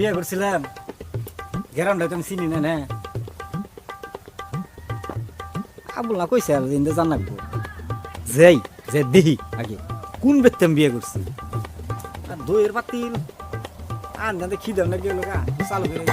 বিয়ে করছিলাম। গ্রামটা তুমি চিনি না না। কইছে আর দিন জান লাগবো। যেই, যে দিহি আগে, কোন বেতন বিয়ে করছি? আর দইয়ের পাতিল আন না দেখি দাও না গেল গা চালু করে।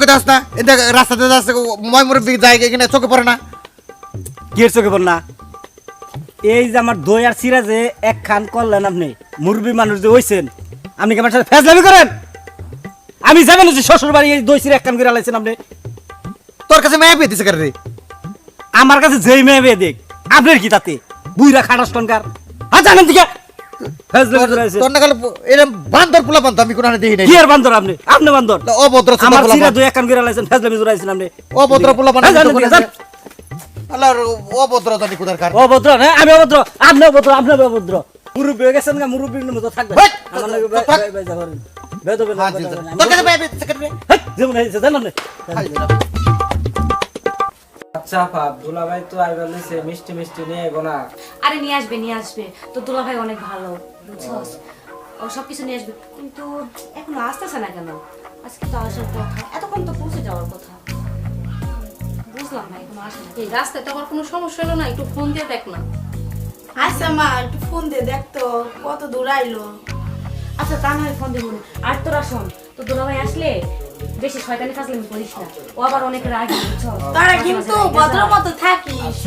চোখে দাস না এটা রাস্তাতে দাস ময় মুরব্বী যায় এখানে চোখে পড়ে না। কি চোখে পড় না? এই যে আমার দই আর সিরা যে এক খান করলেন আপনি মুরবি মানুষ যে হইছেন আপনি কি আমার সাথে ফেসলামি করেন? আমি যাবেন যে শ্বশুর বাড়ি এই দই সিরা এক খান করে আলাইছেন আপনি। তোর কাছে মেয়ে পেয়েছে কেন রে? আমার কাছে যেই মেয়ে মেয়ে দেখ আপনার কি তাতে? বুইরা খাটাস টনকার। হ্যাঁ জানেন দিকে করে। তোর না গেলে এরম বান্দর পোলা বান্ধব আমি কোনো দেখি নাই কি আর বান্দর আপনি আপনি বান্দর অভদ্র আমার সিরা। দই আপনি অভদ্র পোলা হ্যাঁ, জানেন দিকে, জান। আল্লাহর অভদ্র জানি কোথার কার অভদ্র না আমি অভদ্র আপনি অভদ্র আপনি অভদ্র মুরব্বী হয়ে গেছেন না মুরব্বীর মতো থাকবে আমার লাগে বেদবে না হ্যাঁ, যেমন হয়েছে জানেন না আচ্ছা আপা দুলাভাই তো আইবার লইছে মিষ্টি মিষ্টি নিয়ে এগো না। আরে নিয়ে আসবে নিয়ে আসবে। তো দুলা ভাই অনেক ভালো বুঝছস? ও সব কিছু নিয়ে আসবে। কিন্তু এখনও আসতেছে না কেন? আজকে তো আসার কথা। এতক্ষণ তো পৌঁছে যাওয়ার কথা। বুঝলাম না এখনও আসে না। এই রাস্তায় তো আমার কোনো সমস্যা হলো না? একটু ফোন দিয়ে দেখ না। আচ্ছা মা একটু ফোন দিয়ে দেখতো কত দূর আইলো। আচ্ছা তা নয় ফোন দেবো আর তোরা শোন তো দুলা ভাই আসলে বেশি শয়তানি ফাজলামি করিস না। ও আবার অনেক রাগি তারা কিন্তু ভদ্র মতো থাকিস।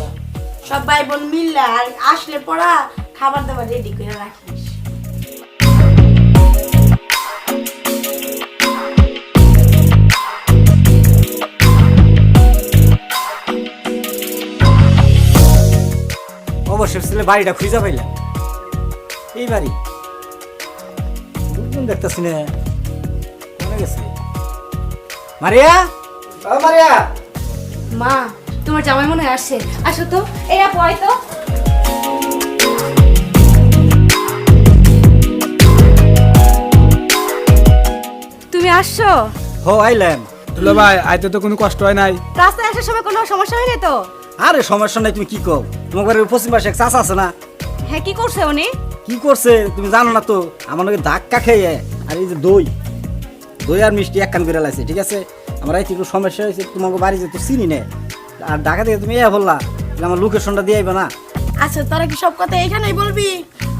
সব ভাই বোন মিললে আর আসলে পড়া খাবার দাবার রেডি করে রাখিস। অবশ্যই ছেলে বাড়িটা খুঁজে পাইলাম। এই বাড়ি? দেখতেছি না। গেছে? মারিয়া? ও মারিয়া। মা তোমার জামাই মনে হয় আসছে। আসো তো এই আপু আয় তো। তুমি আসছো? হো আইলাম। দুলা ভাই আইতে তো কোনো কষ্ট হয় নাই। রাস্তায় আসার সময় কোনো সমস্যা হয়নি তো? আরে সমস্যা নাই তুমি কি কও? তোমার ঘরের পশ্চিম পাশে এক চাষা আছে না? হ্যাঁ কি করছে উনি? কি করছে তুমি জানো না তো? আমার নাকি ধাক্কা খেয়ে আর এই যে দই। দই আর মিষ্টি এক কান করে লাইছে ঠিক আছে? আমার এই একটু সমস্যা হয়েছে তোমাকে বাড়ি যেতে চিনি নে। আর ঢাকা থেকে তুমি এ বললা আমার লোকেশনটা দিয়ে না। আচ্ছা তোরা কি সব কথা এখানেই বলবি?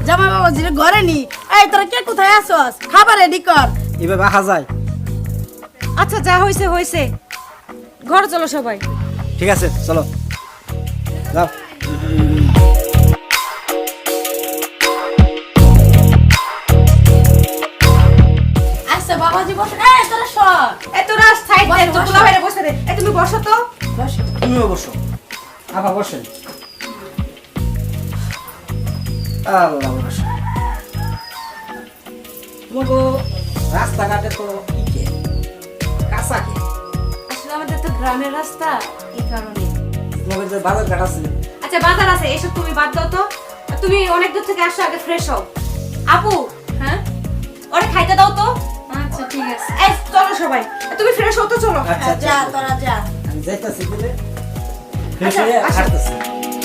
জামা বাবা জিরে ঘরে নি। এই তোরা কে কোথায় আসস খাবার রেডি কর। এভাবে আহা যায়। আচ্ছা যা হয়েছে হয়েছে ঘর চলো সবাই। ঠিক আছে চলো। যাও। বাবাজি বস। এই তোরা সর। এ তোরা সাইড দে তো তোলা বাইরে বসে দে। এ তুমি বসো তো। বস। তুমিও বসো। আবার বসেন। আল্লাহ বসো তোমাকে রাস্তাঘাটে তো ইকে। কাঁচা কে? আসলে আমাদের তো গ্রামের রাস্তা এই কারণে। তোমাকে যে বাজার ঘাট আছে। আচ্ছা বাজার আছে এসব তুমি বাদ দাও তো। তুমি অনেক দূর থেকে আসছো আগে ফ্রেশ হও। আপু হ্যাঁ? ওরে খাইতে দাও তো। ঠিক আছে এই চলো সবাই। তুমি ফ্রেশ হও চলো। আচ্ছা যা আচ্ছা তোরা যা। আমি যাইতাছি দিলে ফ্রেশ আচ্ছা, হয়ে।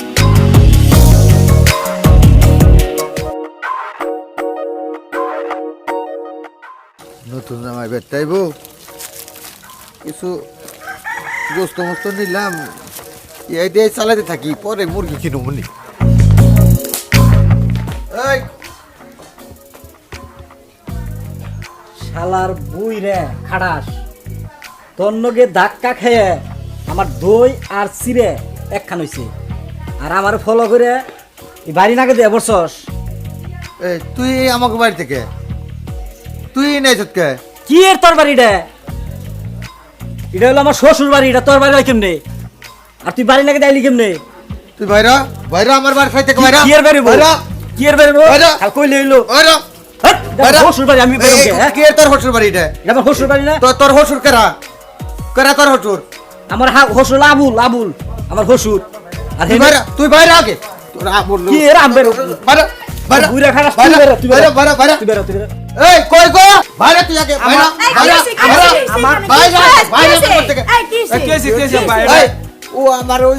নতুন জামাই বেটাইব। কিছু গোস্ত মোস্ত নিলাম। এই দিয়ে চালাতে থাকি পরে মুরগি কিনব নি। শালার বুই রে খাড়াস। তোর নগে ধাক্কা খেয়ে আমার দই আর চিরে একখান হইছে। আর আমার ফলো করে এই বাড়ি নাকে দিয়ে বসস এই তুই আমাকে বাড়ি থেকে? তুই নাই কে? কি এর তোর বাড়িটা এটা হলো আমার শ্বশুর বাড়ি এটা তোর বাড়ি হয় কেমনে? আর তুই বাড়ি নাকি দাইলি কেমনে? তুই বাইরা বাইরা আমার বাড়ি থেকে বাইরা। কি এর বাড়ি? বাইরা। কি এর বেরো বাইরে। বাইরে হাট, বাইরে। শ্বশুর বাড়ি আমি বেরো কে, হ্যাঁ? কে তোর হসুর বাড়ি এটা? এটা আমার শ্বশুর বাড়ি না। তো তোর হসুর কেরা? কেরা তোর হসুর? আমার আবুল আবুল আমার হসুর। আর তুই বাইরে তুই বাইরে আগে। তোর আ কি এর আম বেরো? বাইরে বাইরে। বুইরা খারাপ, তুই বেরো, তুই বেরো। বাইরে বাইরে। তুই বেরো তুই বেরো। এই কই গো? বাইরে তুই আগে বাইরে বাইরে বাইরে। বাইরে কি এই, ও আমার ওই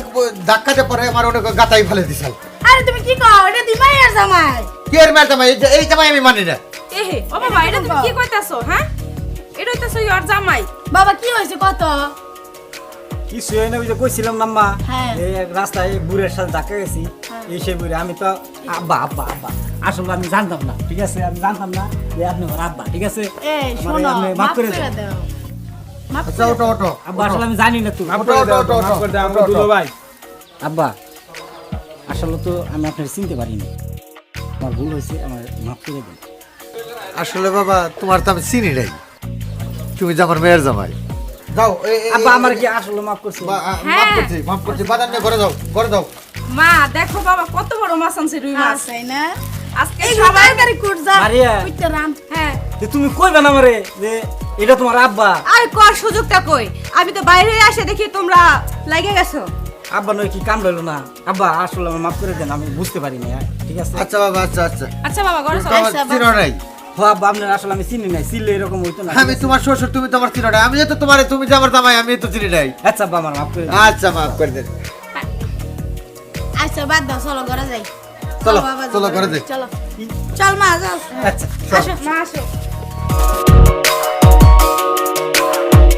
ধাক্কাতে পরে আমার অনেক গাতাই ফেলে দিছাল আরে তুমি কি কও? এটা তুই আর জামাই। কি এর ম্যাডাম এই যে- এই জামাই আমি মানি না। এহে ও বাবা এটা তুমি কি কইতাছো হ্যাঁ? এটা হইতাছো ইয়ার জামাই। বাবা কি হয়েছে কত কিছু হয় না ওই যে কইছিলাম না মা হ্যাঁ। এই এক রাস্তায় এই বুড়ের সাথে ধাক্কা গেছি এই সেই বুড়ে আমি তো আব্বা আব্বা আব্বা আসলে আমি জানতাম না ঠিক আছে? আমি জানতাম না যে আপনি আমার আব্বা ঠিক আছে? এই আমার শোনো আপনি মাফ করে দেন। দাও। মাফ আচ্ছা ওটো ওটো আব্বা আসলে আমি জানি না তো মাফ ওঠো, করে দাও ওঠো, মাফ ওঠো, করে দাও ওঠো, আমার দুলো ভাই। আব্বা। আসলে তো আমি আপনার চিনতে পারিনি। আমার ভুল হয়েছে আমার মাফ করে দিন। আসলে বাবা তোমার তো আমি চিনি নাই। তুমি যে আমার মেয়ের জামাই। আব্বা আমার কি আসলে মাফ করছে? মাফ করছি মাফ করছি বাদাম নিয়ে ঘরে যাও ঘরে যাও। মা দেখো বাবা কত বড় মাছ আনছে রুই মাছ। আছে না? আজকে সবাই গাড়ি কুট যা মারিয়া। কুইতে রাম হ্যাঁ। তুমি কইবে না আমারে? যে এটা তোমার আব্বা। আর কর সুযোগটা কই? আমি তো বাইরে আসে দেখি তোমরা লাগে গেছো। আব্বা নয় কি কাম রইল না? আব্বা আসলে আমার মাফ করে দেন আমি বুঝতে পারিনি হ্যাঁ, ঠিক আছে? আচ্ছা বাবা আচ্ছা আচ্ছা। আচ্ছা বাবা ঘরে চলো চিনো নাই? ও আব্বা আপনার আসলে আমি চিনি নাই চিনলে এরকম হইতো না। আমি তোমার শ্বশুর তুমি তো আমার চিনো নাই। আমি তো তোমার তুমি যে আমার জামাই আমি তো চিনি নাই। আচ্ছা বাবা আমার মাফ করে দেন। আচ্ছা মাফ করে দেন। আচ্ছা বাদ দাও চলো ঘরে যাই। চলো, চলো, ঘরে যাই। চলো। চল মা যাও। আচ্ছা আসো মা আসো।